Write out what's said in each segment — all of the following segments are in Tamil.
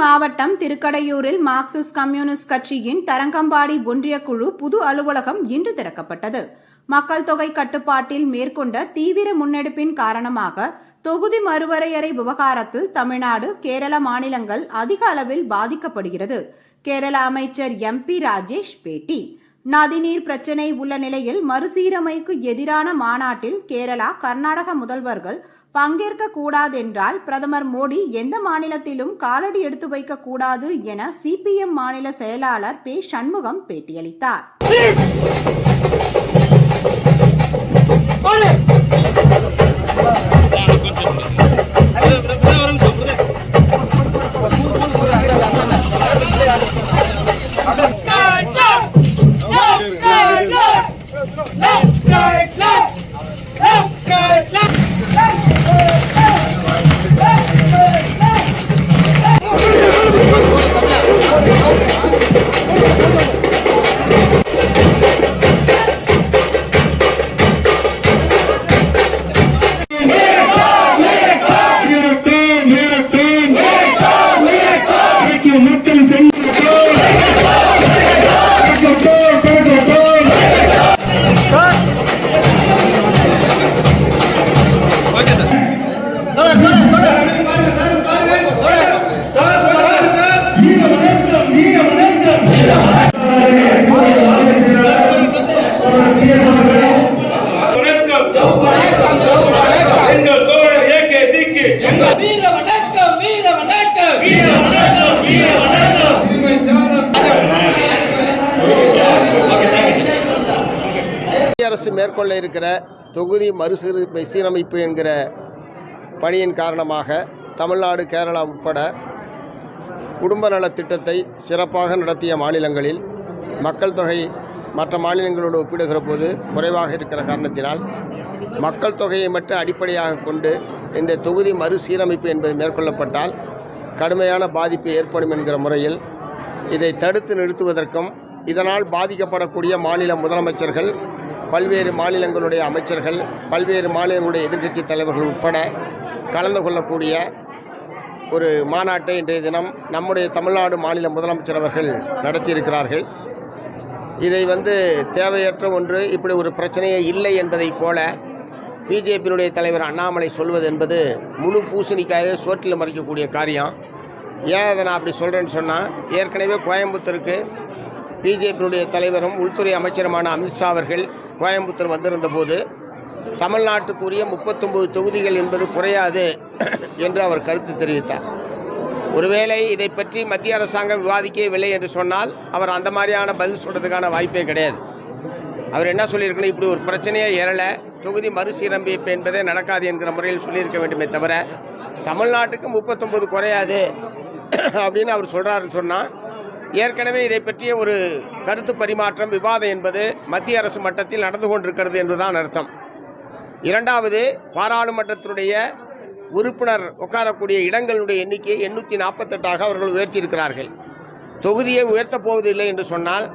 மாவட்டம் திருக்கடையூரில் மார்க்சிஸ்ட் கம்யூனிஸ்ட் கட்சியின் தரங்கம்பாடி ஒன்றிய குழு புது அலுவலகம் இன்று திறக்கப்பட்டது. மக்கள் தொகை கட்டுப்பாட்டில் மேற்கொண்ட தீவிர முன்னெடுப்பின் காரணமாக தொகுதி மறுவரையறை விவகாரத்தில் தமிழ்நாடு கேரள மாநிலங்கள் அதிக அளவில் பாதிக்கப்படுகிறது. கேரள அமைச்சர் எம்பி ராஜேஷ் பேட்டி. நதிநீர் பிரச்சினை உள்ள நிலையில் மறுசீரமைக்கு எதிரான மாநாட்டில் கேரளா கர்நாடக முதல்வர்கள் பங்கேற்க கூடாதென்றால் பிரதமர் மோடி எந்த மாநிலத்திலும் காலடி எடுத்து வைக்க கூடாது என சிபிஎம் மாநில செயலாளர் பே. சண்முகம் பேட்டியளித்தார். அரசு மேற்கொள்ள இருக்கிற தொகுதி மறுசீர் சீரமைப்பு என்கிற பணியின் காரணமாக தமிழ்நாடு கேரளா உட்பட குடும்ப நலத்திட்டத்தை சிறப்பாக நடத்திய மாநிலங்களில் மக்கள் தொகை மற்ற மாநிலங்களோடு ஒப்பிடுகிற போது குறைவாக இருக்கிற காரணத்தினால் மக்கள் தொகையை மட்டும் அடிப்படையாக கொண்டு இந்த தொகுதி மறுசீரமைப்பு என்பது மேற்கொள்ளப்பட்டால் கடுமையான பாதிப்பு ஏற்படும் என்கிற முறையில் இதை தடுத்து நிறுத்துவதற்கும் இதனால் பாதிக்கப்படக்கூடிய மாநில முதலமைச்சர்கள் பல்வேறு மாநிலங்களுடைய அமைச்சர்கள் பல்வேறு மாநிலங்களுடைய எதிர்க்கட்சி தலைவர்கள் உட்பட கலந்து கொள்ளக்கூடிய ஒரு மாநாட்டை இன்றைய தினம் நம்முடைய தமிழ்நாடு மாநில முதலமைச்சர் அவர்கள் நடத்தியிருக்கிறார்கள். இதை வந்து தேவையற்ற ஒன்று இப்படி ஒரு பிரச்சனையே இல்லை என்பதைப் போல பிஜேபியினுடைய தலைவர் அண்ணாமலை சொல்வது என்பது முழு பூசணிக்காகவே சோற்றில் மறைக்கக்கூடிய காரியம். ஏன் அதை நான் அப்படி சொல்கிறேன்னு சொன்னால் ஏற்கனவே கோயம்புத்தூருக்கு பிஜேபியினுடைய தலைவரும் உள்துறை அமைச்சருமான அமித்ஷா அவர்கள் கோயம்புத்தூர் வந்திருந்த போது தமிழ்நாட்டுக்குரிய முப்பத்தொம்பது தொகுதிகள் என்பது குறையாது என்று அவர் கருத்து தெரிவித்தார். ஒருவேளை இதை பற்றி மத்திய அரசாங்கம் விவாதிக்கவில்லை என்று சொன்னால் அவர் அந்த மாதிரியான பதில் சொல்கிறதுக்கான வாய்ப்பே கிடையாது. அவர் என்ன சொல்லியிருக்கணும்? இப்படி ஒரு பிரச்சனையே எழலை தொகுதி மறுசீரமைப்பு என்பதே நடக்காது என்கிற முறையில் சொல்லியிருக்க வேண்டுமே தவிர தமிழ்நாட்டுக்கு முப்பத்தொம்பது குறையாது அப்படின்னு அவர் சொல்கிறாருன்னு சொன்னால் ஏற்கனவே இதை பற்றிய ஒரு கருத்து பரிமாற்றம் விவாதம் என்பது மத்திய அரசு மட்டத்தில் நடந்து கொண்டிருக்கிறது என்பதுதான் அர்த்தம். இரண்டாவது பாராளுமன்றத்தினுடைய உறுப்பினர் உட்காரக்கூடிய இடங்களுடைய எண்ணிக்கையை எண்ணூற்றி நாற்பத்தெட்டாக அவர்கள் உயர்த்தியிருக்கிறார்கள். தொகுதியை உயர்த்தப் போவதில்லை என்று சொன்னால்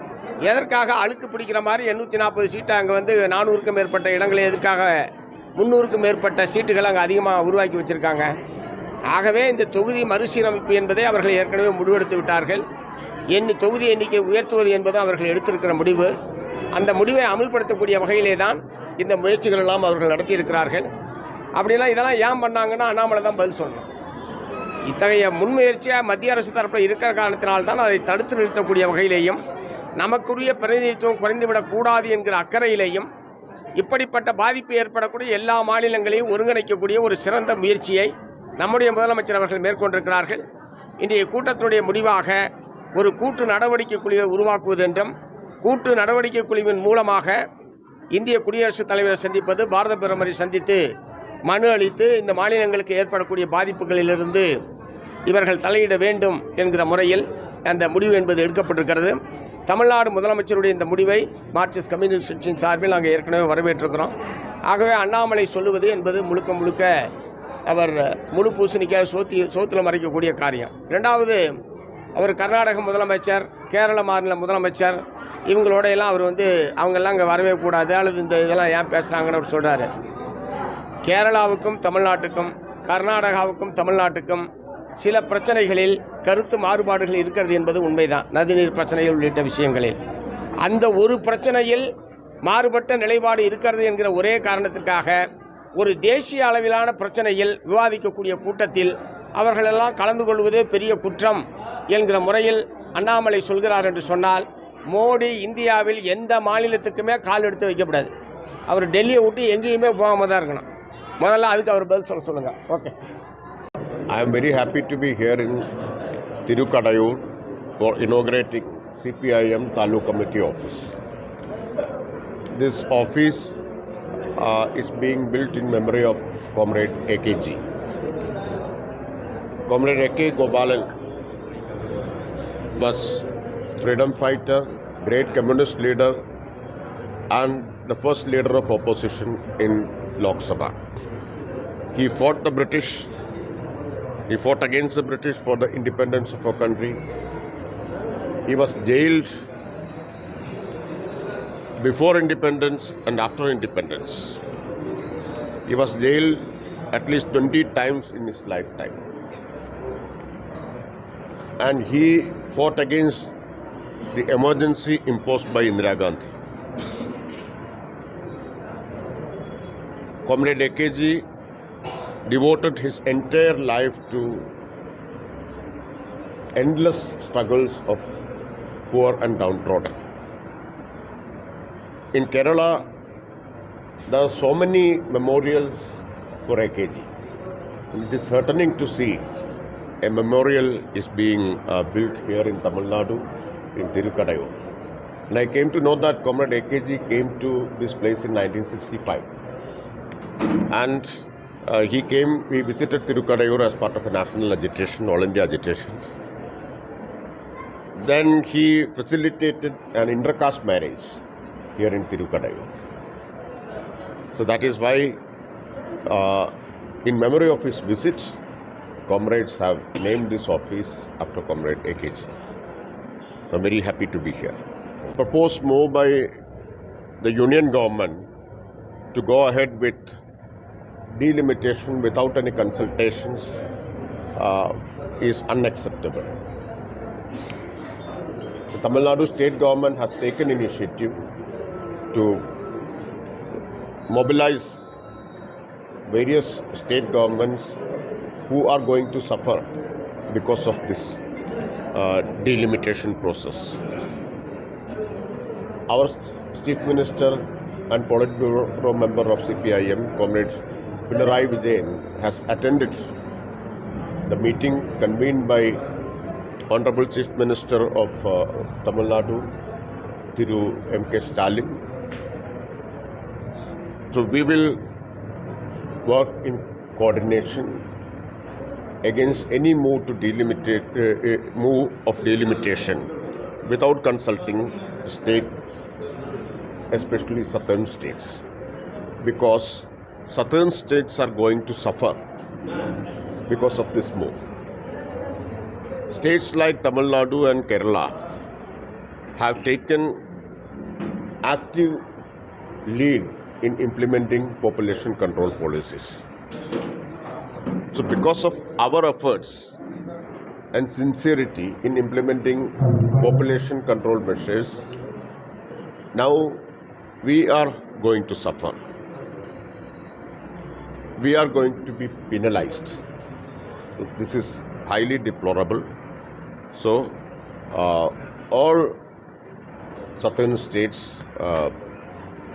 எதற்காக அழுக்கு பிடிக்கிற மாதிரி எண்ணூற்றி நாற்பது சீட்டை அங்கே வந்து நானூறுக்கும் மேற்பட்ட இடங்களை எதற்காக முந்நூறுக்கும் மேற்பட்ட சீட்டுகள் அங்கே அதிகமாக உருவாக்கி வச்சுருக்காங்க? ஆகவே இந்த தொகுதி மறுசீரமைப்பு என்பதை அவர்கள் ஏற்கனவே முடிவெடுத்து விட்டார்கள். எண்ணி தொகுதி எண்ணிக்கை உயர்த்துவது என்பதும் அவர்கள் எடுத்திருக்கிற முடிவு. அந்த முடிவை அமல்படுத்தக்கூடிய வகையிலே தான் இந்த முயற்சிகள் எல்லாம் அவர்கள் நடத்தியிருக்கிறார்கள். அப்படின்னா இதெல்லாம் ஏன் பண்ணாங்கன்னா அண்ணாமலை தான் பதில் சொல்லணும். இத்தகைய முன்முயற்சியாக மத்திய அரசு தரப்பில் இருக்கிற காரணத்தினால்தான் அதை தடுத்து நிறுத்தக்கூடிய வகையிலேயும் நமக்குரிய பிரதிநிதித்துவம் குறைந்துவிடக்கூடாது என்கிற அக்கறையிலேயும் இப்படிப்பட்ட பாதிப்பு ஏற்படக்கூடிய எல்லா மாநிலங்களையும் ஒருங்கிணைக்கக்கூடிய ஒரு சிறந்த முயற்சியை நம்முடைய முதலமைச்சர் அவர்கள் மேற்கொண்டிருக்கிறார்கள். இன்றைய கூட்டத்தினுடைய முடிவாக ஒரு கூட்டு நடவடிக்கை குழுவை உருவாக்குவது என்றும் கூட்டு நடவடிக்கை குழுவின் மூலமாக இந்திய குடியரசுத் தலைவரை சந்திப்பது பாரத பிரதமரை சந்தித்து மனு அளித்து இந்த மாநிலங்களுக்கு ஏற்படக்கூடிய பாதிப்புகளிலிருந்து இவர்கள் தலையிட வேண்டும் என்கிற முறையில் அந்த முடிவு என்பது எடுக்கப்பட்டிருக்கிறது. தமிழ்நாடு முதலமைச்சருடைய இந்த முடிவை மார்க்சிஸ்ட் கம்யூனிஸ்ட் கட்சியின் சார்பில் நாங்கள் ஏற்கனவே வரவேற்றிருக்கிறோம். ஆகவே அண்ணாமலை சொல்லுவது என்பது முழுக்க முழுக்க அவர் முழு பூசணிக்காக சோத்தி சோத்தில் மறைக்கக்கூடிய காரியம். ரெண்டாவது அவர் கர்நாடக முதலமைச்சர் கேரள மாநில முதலமைச்சர் இவங்களோட எல்லாம் அவர் வந்து அவங்கெல்லாம் அங்கே வரவே கூடாது அல்லது இந்த இதெல்லாம் ஏன் பேசுகிறாங்கன்னு அவர் சொல்கிறாரு கேரளாவுக்கும் தமிழ்நாட்டுக்கும் கர்நாடகாவுக்கும் தமிழ்நாட்டுக்கும் சில பிரச்சனைகளில் கருத்து மாறுபாடுகள் இருக்கிறது என்பது உண்மைதான். நதிநீர் பிரச்சனைகள் உள்ளிட்ட விஷயங்களில். அந்த ஒரு பிரச்சனையில் மாறுபட்ட நிலைப்பாடு இருக்கிறது என்கிற ஒரே காரணத்திற்காக ஒரு தேசிய அளவிலான பிரச்சனையில் விவாதிக்கக்கூடிய கூட்டத்தில் அவர்களெல்லாம் கலந்து கொள்வதே பெரிய குற்றம். என்கிற முறையில் அண்ணாமலை சொல்கிறார் என்று சொன்னால் மோடி இந்தியாவில் எந்த மாநிலத்துக்குமே கால் எடுத்து வைக்கப்படாது அவர் டெல்லியை விட்டு எங்கேயுமே போகாமல் தான் இருக்கணும் முதல்ல அதுக்கு அவர் பதில் சொல்ல சொல்லுங்கள் okay I am very happy to be hearing Thirukkadaiyur for inaugurating CPIM taluk committee office this office is being built in memory of comrade AKG comrade A K Gopalan was freedom fighter, great communist leader, and the first leader of opposition in Lok Sabha. He fought the British he fought against the British for the independence of our country. He was jailed before independence and after independence. He was jailed at least 20 times in his lifetime. And he fought against the emergency imposed by Indira Gandhi. Comrade AKG devoted his entire life to endless struggles of poor and downtrodden. In Kerala, there are so many memorials for AKG. And it is heartening to see a memorial is being uh, built here in Tamil Nadu, in Tirukadayur. And I came to know that Comrade AKG came to this place in 1965. And uh, he came, he visited Tirukadayur as part of a national agitation, All India agitation. Then he facilitated an intercaste marriage here in Tirukadayur. So that is why, uh, in memory of his visits, comrades have named this office after Comrade AKG. I'm very happy to be here. Proposed move by the union government to go ahead with delimitation without any consultations uh, is unacceptable. The Tamil Nadu state government has taken initiative to mobilize various state governments who are going to suffer because of this uh, delimitation process. Our Chief Minister and Politburo member of CPIM, Comrade Pinarayi Vijayan, has attended the meeting convened by Honorable Chief Minister of uh, Tamil Nadu, Thiru M.K. Stalin. So we will work in coordination against any move to delimitate, uh, uh, move of delimitation without consulting states, especially southern states, because southern states are going to suffer because of this move. States like Tamil Nadu and Kerala have taken active lead in implementing population control policies. So, because of our efforts and sincerity in implementing population control measures, now we are going to suffer. We are going to be penalized. This is highly deplorable. So, uh, all southern states, uh,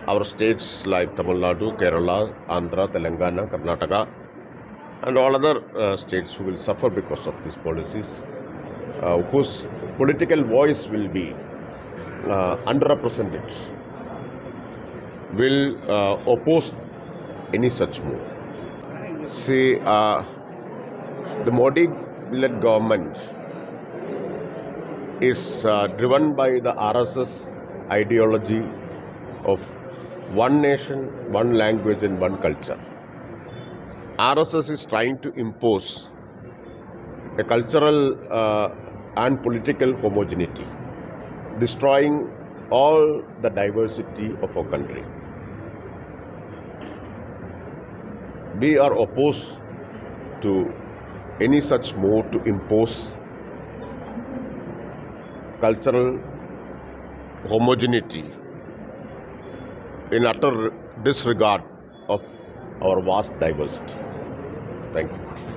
our states like Tamil Nadu, Kerala, Andhra, Telangana, Karnataka, and all other uh, states who will suffer because of these policies, uh, whose political voice will be uh, underrepresented, will uh, oppose any such move. See, uh, the Modi led government is uh, driven by the RSS ideology of one nation, one language, and one culture. RSS is trying to impose a cultural uh, and political homogeneity, destroying all the diversity of our country. We are opposed to any such move to impose cultural homogeneity in utter disregard of our vast diversity. Thank you.